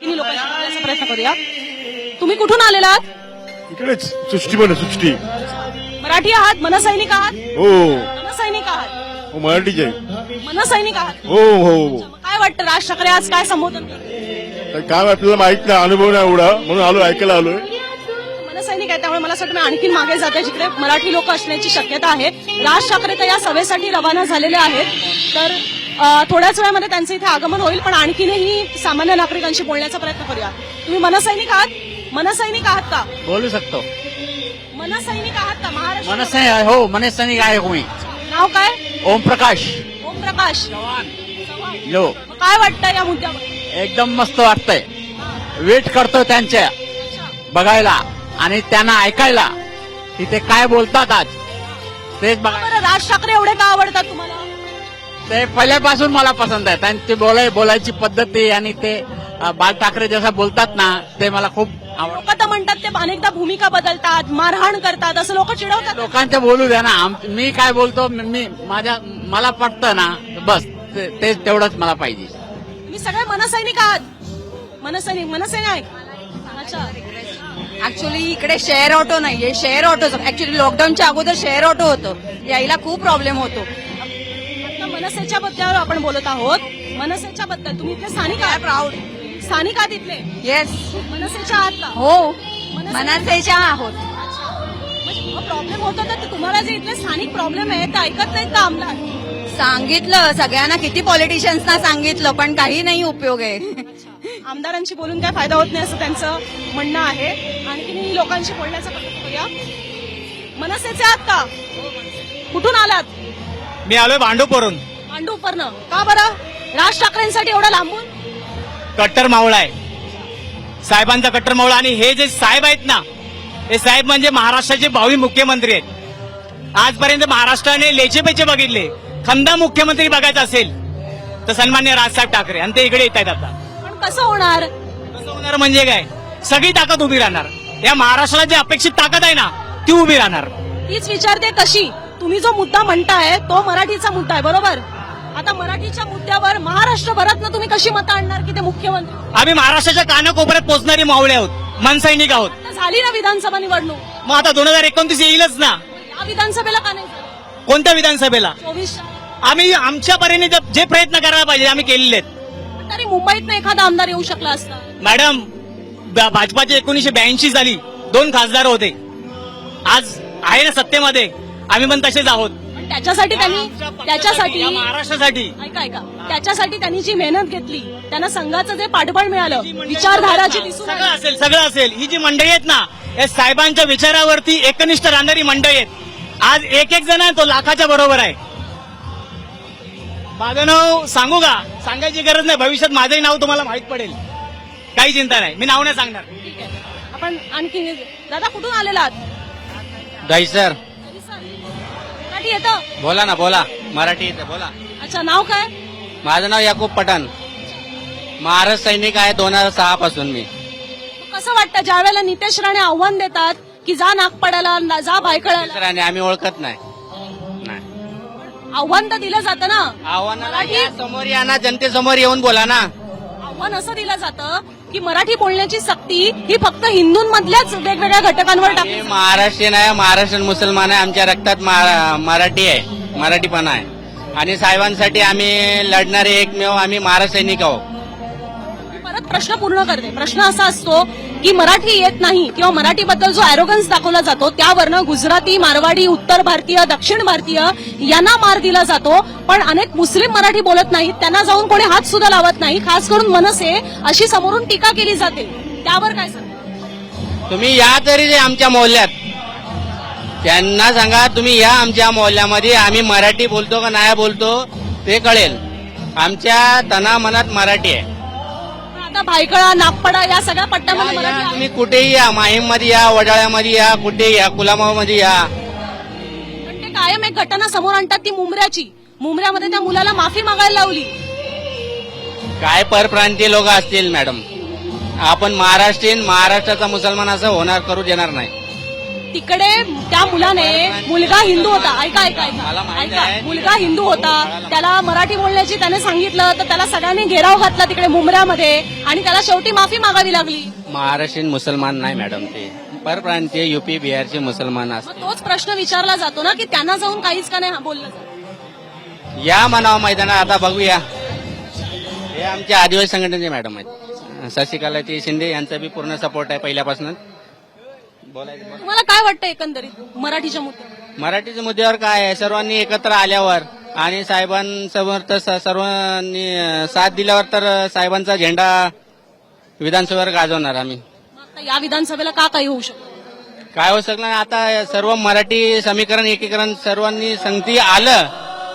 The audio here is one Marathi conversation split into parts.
तिन्ही लोकांशी बोलण्याचा प्रयत्न करूया. तुम्ही कुठून आलेलात इकडेच सृष्टी पण सृष्टी. मराठी आहात? मनसैनिक आहात? हो. मनसैनिक आहात? हो मराठीच. आहे मनसैनिक आहात? हो हो हो. काय वाटतं राज ठाकरे आज काय संबोधन करतील? तर काय आपल्याला माहीत नाही अनुभव नाही एवढा. म्हणून आलो ऐकायला आलोय. मनसैनिक आहे त्यामुळे मला असं वाटतं मी आणखीन मागे जाते जिकडे मराठी लोक असण्याची शक्यता आहे. राज ठाकरे तर या सभेसाठी रवाना झालेले आहेत. तर थोड्याच वेळामध्ये त्यांचं इथे आगमन होईल पण आणखीनही सामान्य नागरिकांशी बोलण्याचा प्रयत्न करूया. तुम्ही मनसैनिक आहात? मनसैनिक आहात का? बोलू शकतो. मनसैनिक आहात का? महाराष्ट्र मनसैनिक हो मनसैनिक आहे मी. नाव काय? ओम प्रकाश. ओम प्रकाश. लो काय वाटतं या मुद्द्यावर? एकदम मस्त वाटतंय. वेट करतो त्यांच्या बघायला आणि त्यांना ऐकायला. की ते काय बोलतात आज? तेच बघा. राज ठाकरे एवढे का आवडतात तुम्हाला? ते पहिल्यापासून मला पसंत आहे त्यांची बोलाय बोलायची पद्धती आणि ते बाळ ठाकरे जसं बोलतात ना ते मला खूप आवडतं लोक तर म्हणतात ते अनेकदा भूमिका बदलतात मारहाण करतात असं लोक चिडवतात. लोकांच्या बोलू द्या ना मी काय बोलतो मी माझ्या मला पटतं ना बस ते- तेच तेवढंच मला पाहिजे. मी सगळे मनसैनिक आहात. मनसैनिक मनसैनिक अच्छा. ऍक्च्युली इकडे शेअर ऑटो नाहीये शेअर ऑटो ऍक्च्युली लॉकडाऊनच्या अगोदर शेअर ऑटो होतं. यायला खूप प्रॉब्लेम होतो. मनसेच्या बद्दल आपण बोलत आहोत. मनसेच्या बद्दल. तुम्ही इथले स्थानिक आहात? प्राऊड स्थानिक आहात इथले? येस मनसेच्या आहात का? हो. मनसेच्या आहोत. प्रॉब्लेम होता तर तुम्हाला जे इथले स्थानिक प्रॉब्लेम आहे ते ऐकत नाहीत का आमदार? सांगितलं. सगळ्यांना किती पॉलिटिशियन्सना सांगितलं पण काही नाही उपयोग आहे. आमदारांशी बोलून काय फायदा होत नाही असं त्यांचं म्हणणं आहे. आणखी लोकांशी बोलण्याचा प्रयत्न करूया मनसेचे आहात का? कुठून आलात? मी आलोय भांडूपवरून. मांडूपरनं का बरं? राज ठाकरेंसाठी एवढं लांबून? कट्टर मावळा आहे. साहेबांचा कट्टर मावळा आणि हे जे साहेब आहेत ना हे साहेब म्हणजे महाराष्ट्राचे भावी मुख्यमंत्री आहेत. आजपर्यंत महाराष्ट्राने लेचे पेचे बघितले. खंदा मुख्यमंत्री बघायचा असेल तर सन्मान्य राजसाहेब ठाकरे आणि ते इकडे येत आहेत आता. पण कसं होणार? कसं होणार म्हणजे काय? सगळी ताकद उभी राहणार. या महाराष्ट्राला जी अपेक्षित ताकद आहे ना ती उभी राहणार. तीच विचारते कशी? तुम्ही जो मुद्दा म्हणताय तो मराठीचा मुद्दा आहे बरोबर? आता मराठीच्या मुद्द्यावर महाराष्ट्रभरातनं तुम्ही कशी मतं आणणार की ते मुख्यमंत्री? आम्ही महाराष्ट्राच्या कानाकोपऱ्यात पोहोचणारी मावळे आहोत मनसैनिक आहोत. आता झाली ना विधानसभा निवडणूक? मग आता दोन हजार एकोणतीस येईलच ना. या विधानसभेला का नाही झालं? कोणत्या विधानसभेला? चोवीस आम्ही आमच्या परीने जे- जे प्रयत्न करायला पाहिजे आम्ही केलेले आहेत. तरी मुंबईत एखादा आमदार येऊ शकला असता. मॅडम ब- भाजपाची एकोणीशे ब्याऐंशी झाली दोन खासदार होते. आज आहे ना सत्तेमध्ये. आम्ही पण तसेच आहोत. पण त्याच्यासाठी त्यांनी त्याच्यासाठी या महाराष्ट्रासाठी. ऐका ऐका. त्याच्यासाठी त्यांनी जी मेहनत घेतली त्यांना संघाचं जे पाठबळ मिळालं विचारधाराची दिसून सगळं आली. असेल सगळं असेल. ही जी मंडळी आहेत ना या साहेबांच्या विचारावरती एकनिष्ठ राहणारी मंडळी आहेत. आज एक एक जण आहे तो लाखाच्या बरोबर आहे. माझं नाव सांगू का? सांगायची गरज नाही भविष्यात माझंही नाव तुम्हाला माहीत पडेल. काही चिंता नाही मी नाव नाही सांगणार. ठीक आहे. आपण आणखी दादा कुठून आलेलात दहीसर मराठी येतं? बोला ना बोला. मराठी येते बोला. अच्छा नाव काय? माझं नाव याकूब पठाण. महाराष्ट्र सैनिक आहे दोन हजार सहा पासून मी. कसं वाटतं ज्या वेळेला नितेश राणे आव्हान देतात की जा नागपडाला ना- जा भायखळाला दुसऱ्याने आम्ही ओळखत नाही. नाही. आव्हान तर दिलं जातं ना. आव्हानाला मराठी- या, समोर या ना जनतेसमोर येऊन बोला ना. आव्हान असं दिलं जातं की मराठी बोलण्याची सक्ती ही फक्त हिंदूंमधल्याच वेगवेगळ्या घटकांवर टाकली. महाराष्ट्रीयन आहे महाराष्ट्रीयन मुसलमान आहे आमच्या रक्तात मराठी आहे मराठीपणा आहे. आणि साहेबांसाठी आम्ही लढणारे एकमेव आम्ही महाराष्ट्र सैनिक आहोत. प्रश्न पूर्ण करते. प्रश्न असा असतो की मराठी येत नाही किंवा मराठीबद्दल जो अॅरोगन्स दाखवला जातो त्यावरनं गुजराती मारवाडी उत्तर भारतीय दक्षिण भारतीय यांना मार दिला जातो. पण अनेक मुस्लिम मराठी बोलत नाहीत त्यांना जाऊन कोणी हात सुद्धा लावत नाही. खास करून मनसे अशी समोरून टीका केली जाते. त्यावर काय सांगा? तुम्ही या तरी आमच्या मोहल्ल्यात. त्यांना सांगा तुम्ही या आमच्या मोहल्ल्यामध्ये आम्ही मराठी बोलतो का नाही बोलतो ते कळेल. आमच्या तना मनात मराठी आहे. आता भायखळा नागपडा या सगळ्या पट्ट्यामध्ये या, मराठी आहे. तुम्ही कुठेही या माहीममध्ये या वडाळ्यामध्ये या कुठेही या कुलामावमध्ये या. पण ते कायम एक घटना समोर आणतात ती मुंबऱ्याची मुंबऱ्यामध्ये त्या मुलाला माफी मागायला लावली. काय परप्रांतीय लोक असतील मॅडम? आपण महाराष्ट्रीयन महाराष्ट्राचा मुसलमान असं होणार करू देणार नाही. तिकडे त्या मुलाने मुलगा हिंदू होता. ऐका ऐका ऐका. मुलगा हिंदू होता. त्याला मराठी बोलण्याची त्याने सांगितलं तर त्याला सगळ्यांनी घेराव घातला तिकडे मुंबऱ्यामध्ये आणि त्याला शेवटी माफी मागावी लागली. महाराष्ट्रीयन मुसलमान नाही मॅडम ते. परप्रांतीय युपी बिहारचे मुसलमान असतात तोच प्रश्न विचारला जातो ना की त्यांना जाऊन काहीच का नाही बोललं या म्हणावं मैदानात आता बघूया. हे आमच्या आदिवासी संघटनेचे मॅडम आहेत. शशिकलाची शिंदे यांचा बी पूर्ण सपोर्ट आहे पहिल्यापासून बोलायचं तुम्हाला काय वाटतं एकंदरीत मराठीच्या मुद्द्यावर? मराठीच्या मुद्द्यावर काय आहे? सर्वांनी एकत्र आल्यावर आणि साहेबांसमोर तर स- सर्वांनी अं, साथ दिल्यावर तर साहेबांचा झेंडा विधानसभेवर गाजवणार आम्ही. मग आता या विधानसभेला का काही होऊ शकतं काय होऊ शकलं नाही? आता सर्व मराठी समीकरण एकीकरण सर्वांनी संगती आलं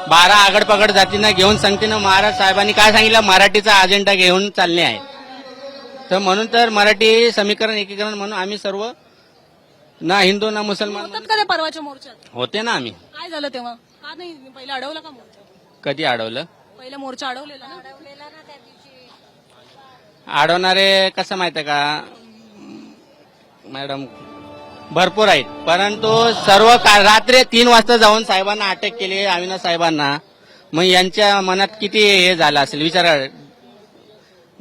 बारा आगड पगड जातींना घेऊन संगतीनं महाराज साहेबांनी काय सांगितलं? मराठीचा अजेंडा घेऊन चालणे आहे तर म्हणून तर मराठी समीकरण एकीकरण म्हणून आम्ही सर्व ना हिंदू ना मुसलमान. होतात का ते परवाच्या मोर्चात? होते ना आम्ही. काय झालं तेव्हा? का नाही? पहिला अडवलं का मोर्चा? कधी अडवलं? पहिला मोर्चा अडवलेला ना? अडवणारे कसं माहितीये का? मॅडम भरपूर आहेत. परंतु सर्व का रात्री तीन वाजता जाऊन साहेबांना अटक केली अविनाश साहेबांना. मग यांच्या मनात किती हे झालं असेल? विचार.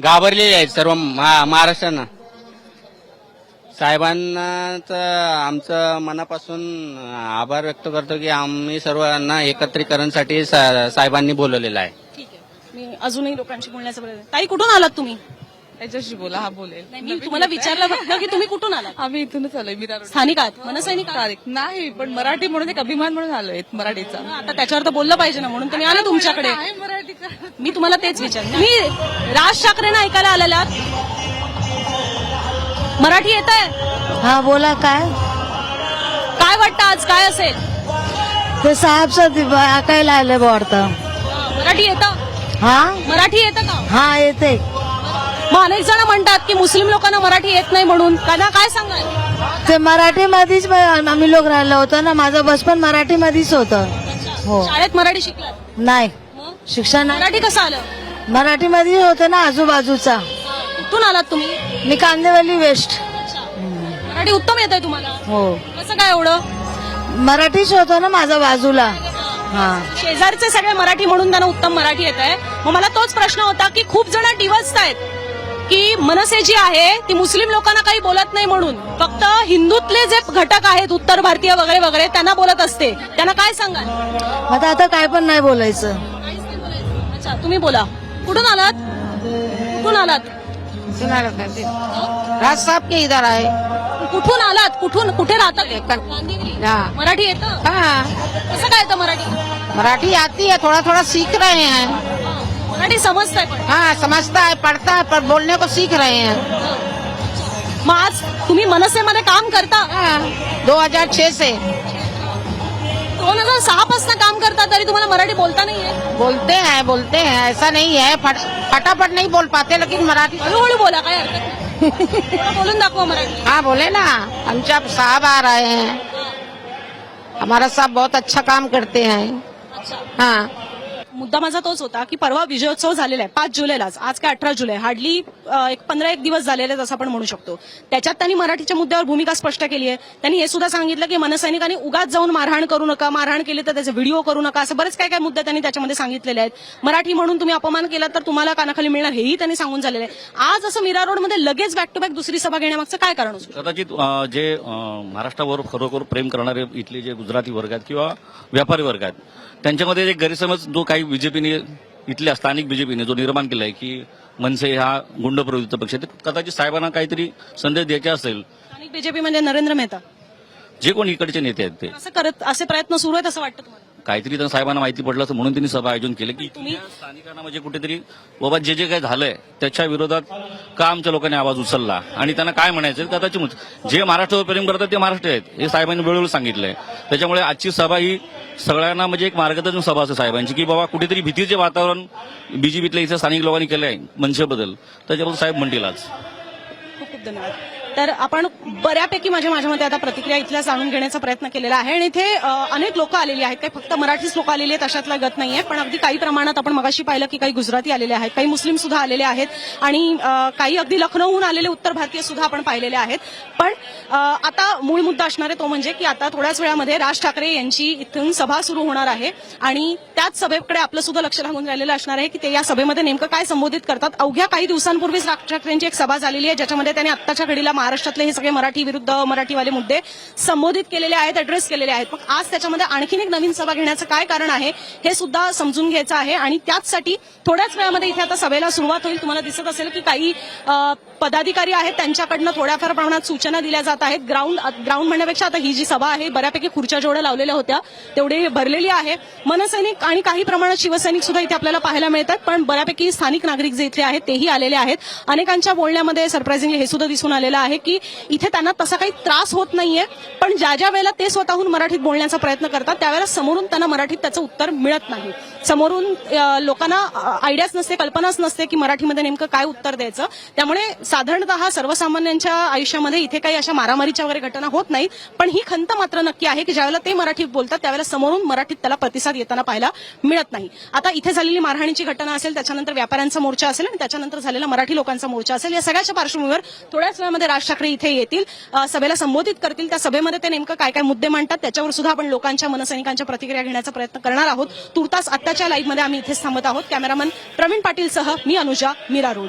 घाबरलेले आहेत सर्व महा- महाराष्ट्रानं. साहेबांना तर आमचं मनापासून आभार व्यक्त करतो की आम्ही सर्वांना एकत्रीकरणसाठी सा- साहेबांनी बोलवलेलं आहे. ठीक आहे. मी अजूनही लोकांशी बोलण्याचा प्रयत्न ताई कुठून आलात तुम्ही? त्याच्याशी बोला हा बोलेल. नाही, मी तुम्हाला विचारलं फक्त की तुम्ही कुठून आलात? आम्ही इथूनच आलोय मीरा रोड स्थानिक आहात? मनसैनिक आहात? नाही पण मराठी म्हणून एक अभिमान म्हणून आलोय मराठीचा. आता त्याच्यावर तर बोललं पाहिजे ना म्हणून तुम्ही आले तुमच्याकडे. आहे मराठीचा. मी तुम्हाला तेच विचार तुम्ही राज ठाकरेंना ऐकायला आलेला मराठी येत आहे? हा बोला काय? काय वाटतं आज? काय असेल? ते साहेब ऐकायला आले वाटतं. मराठी येतं? हा? मराठी येतं का? हा येते. मग अनेक जण म्हणतात की मुस्लिम लोकांना मराठी येत नाही म्हणून. त्यांना काय सांगाल? ते मराठीमध्येच ब- आम्ही लोक राहिलो होतो ना. माझं बचपन मराठीमध्येच होतं. हो. शाळेत मराठी शिकलात? नाही. मग? शिक्षण. मराठी कसं आलं? मराठीमध्ये होतं ना आजूबाजूचा. कुठून आलात तुम्ही? मी कांदेवली वेस्ट. मराठी उत्तम येत आहे तुम्हाला? हो. कसं काय एवढं? मराठीच होतं ना माझ्या बाजूला. हा. शेजारचे सगळे मराठी म्हणून त्यांना उत्तम मराठी येत आहे मग मला तोच प्रश्न होता की खूप जण डिवचतायत की मनसे जी आहे ती मुस्लिम लोकांना काही बोलत नाही म्हणून. फक्त हिंदूतले जे घटक आहेत उत्तर भारतीय वगैरे वगैरे त्यांना बोलत असते. त्यांना काय सांगाल? आता आता काय पण नाही बोलायचं. अच्छा तुम्ही बोला. कुठून आलात? कुठून आलात? राज साहब के इधर आए। कुठून आलात? कुठून? कुठे राहतात? हाँ। मराठी येतं? हाँ। कसं काय येतं मराठी? मराठी आती है थोड़ा थोड़ा सीख रहे हैं। मराठी समजतंय पण. हाँ समझता है पढ़ता है पर बोलने को सीख रहे हैं। मग आज तुम्ही मनसेमध्ये काम करता? हाँ 2006 से। दोन हज़ार सहा पासून काम करता तरी तुम्हाला मराठी बोलता नाहीये? बोलते हैं बोलते हैं ऐसा नहीं है फट- फटाफट नहीं बोल पाते लेकिन मराठी हळूहळू बोला काय हरकत नाही. थोडं बोलून दाखवा मराठी. हाँ बोले ना हम जब साहब आ रहे हैं. हमारा साहब बहुत अच्छा काम करते हैं। अच्छा. हाँ. मुद्दा माझा तोच होता की परवा विजयोत्सव झालेला आहे पाच जुलैलाच आज. काय अठरा जुलै हार्डली एक पंधरा एक दिवस झालेले आहेत असं आपण म्हणू शकतो. त्याच्यात त्यांनी मराठीच्या मुद्द्यावर भूमिका स्पष्ट केली आहे. त्यांनी हे सुद्धा सांगितलं की मनसैनिकांनी उगाच जाऊन मारहाण करू नका मारहाण केली तर त्याचे व्हिडिओ करू नका असं बरेच काय काय मुद्दे त्यांनी त्याच्यामध्ये सांगितलेले आहेत. मराठी म्हणून तुम्ही अपमान केला तर तुम्हाला कानाखाली मिळणार हेही त्यांनी सांगून झालेलं आहे. आज असं मीरा रोडमध्ये लगेच बॅक टू बॅक दुसरी सभा घेण्यामागचं काय कारण असू कदाचित जे महाराष्ट्रावर खरोखर प्रेम करणारे इथले जे गुजराती वर्ग आहेत किंवा व्यापारी वर्ग आहेत त्यांच्यामध्ये एक गैरसमज जो काही बीजेपीने इथल्या स्थानिक बीजेपीने जो निर्माण केला आहे की मनसे हा गुंड प्रवृत्त पक्ष आहे, ते कदाचित साहेबांना काहीतरी संदेश द्यायचा असेल. स्थानिक बीजेपी म्हणजे नरेंद्र मेहता. जे कोण इकडचे नेते आहेत ते. असं करत असे प्रयत्न सुरू आहेत असं वाटतं तुम्हाला? काहीतरी त्यांना साहेबांना माहिती पडलं असं म्हणून त्यांनी सभा आयोजन केलं की इथल्या स्थानिकांना म्हणजे कुठेतरी बाबा जे जे काही झालंय त्याच्या विरोधात का आमच्या लोकांनी आवाज उचलला? आणि त्यांना काय म्हणायचं? कदाचित जे महाराष्ट्रावर प्रेम करतात ते महाराष्ट्र आहेत. हे साहेबांनी वेळोवेळी सांगितलंय. त्याच्यामुळे आजची सभा ही सगळ्यांना म्हणजे एक मार्गदर्शन सभा असते साहेबांची की बाबा कुठेतरी भीतीचे वातावरण बीजेपीतल्या इथल्या स्थानिक लोकांनी केलं आहे मनसेबद्दल त्याच्याबद्दल साहेब म्हणतील आज. खूप खूप धन्यवाद. तर आपण बऱ्यापैकी माझ्या माझ्या मते आता प्रतिक्रिया इथल्या जाणून घेण्याचा प्रयत्न केलेला आहे. आणि इथे अनेक लोक आलेली आहेत. काही फक्त मराठीच लोक आलेली आहेत अशातला गत नाहीये. पण अगदी काही प्रमाणात आपण मगाशी पाहिलं की काही गुजराती आलेले आहेत काही मुस्लिम सुद्धा आलेले आहेत. आणि काही अगदी लखनौहून आलेले उत्तर भारतीय सुद्धा आपण पाहिलेले आहेत. पण आता मूळ मुद्दा असणार आहे तो म्हणजे की आता थोड्याच वेळामध्ये राज ठाकरे यांची इथून सभा सुरू होणार आहे. आणि त्याच सभेकडे आपलं सुद्धा लक्ष लागून राहिलेलं असणार आहे की ते या सभेमध्ये नेमकं काय संबोधित करतात. अवघ्या काही दिवसांपूर्वीच राज ठाकरेंची एक सभा झालेली आहे ज्याच्यामध्ये त्यांनी आत्ताच्या घडीला महाराष्ट्रातले हे सगळे मराठी विरुद्ध मराठीवाले मुद्दे संबोधित केलेले आहेत अड्रेस केलेले आहेत. मग आज त्याच्यामध्ये आणखीन एक नवीन सभा घेण्याचं काय कारण आहे हे सुद्धा समजून घ्यायचं आहे. आणि त्याचसाठी थोड्याच वेळामध्ये इथे आता सभेला सुरुवात होईल. तुम्हाला दिसत असेल की काही पदाधिकारी आहेत. त्यांच्याकडनं थोड्याफार प्रमाणात सूचना दिल्या जात आहेत. ग्राउंड ग्राउंड म्हणण्यापेक्षा आता ही जी सभा आहे बऱ्यापैकी खुर्च्या जेवढ्या लावलेल्या होत्या. तेवढे भरलेली आहे. मनसैनिक आणि काही प्रमाणात शिवसैनिक सुद्धा इथे आपल्याला पाहायला मिळतात. पण बऱ्यापैकी स्थानिक नागरिक जे इथे आहेत तेही आलेले आहेत. अनेकांच्या बोलण्यामध्ये सरप्राइझिंगली हे सुद्धा दिसून आलेलं आहे. की इथे त्यांना तसा काही त्रास होत नाहीये पण ज्या ज्या वेळेला ते स्वतःहून मराठीत बोलण्याचा प्रयत्न करतात त्यावेळेला समोरून त्यांना मराठीत त्याचं उत्तर मिळत नाही. समोरून लोकांना आयडियाच नसते कल्पनाच नसते की मराठीमध्ये नेमकं काय उत्तर द्यायचं. त्यामुळे साधारणतः सर्वसामान्यांच्या आयुष्यामध्ये इथे काही अशा मारामारीच्या वगैरे घटना होत नाहीत. पण ही खंत मात्र नक्की आहे की ज्यावेळेला ते मराठीत बोलतात त्यावेळेला समोरून मराठीत त्याला प्रतिसाद येताना पाहायला मिळत नाही. आता इथे झालेली मारहाणीची घटना असेल त्याच्यानंतर व्यापाऱ्यांचा मोर्चा असेल आणि त्याच्यानंतर झालेला मराठी लोकांचा मोर्चा असेल या सगळ्याच्या पार्श्वभूमीवर थोड्याच वेळामध्ये राज ठाकरे इथे येतील सभेला संबोधित करतील. त्या सभेमध्ये ते नेमकं काय काय मुद्दे मांडतात त्याच्यावर सुद्धा आपण लोकांच्या मनसैनिकांच्या प्रतिक्रिया घेण्याचा प्रयत्न करणार आहोत. तुर्तास आत्ताच्या लाईव्हमध्ये आम्ही इथेच थांबत आहोत. कॅमेरामन प्रवीण पाटीलसह मी अनुजा मीरा रोड.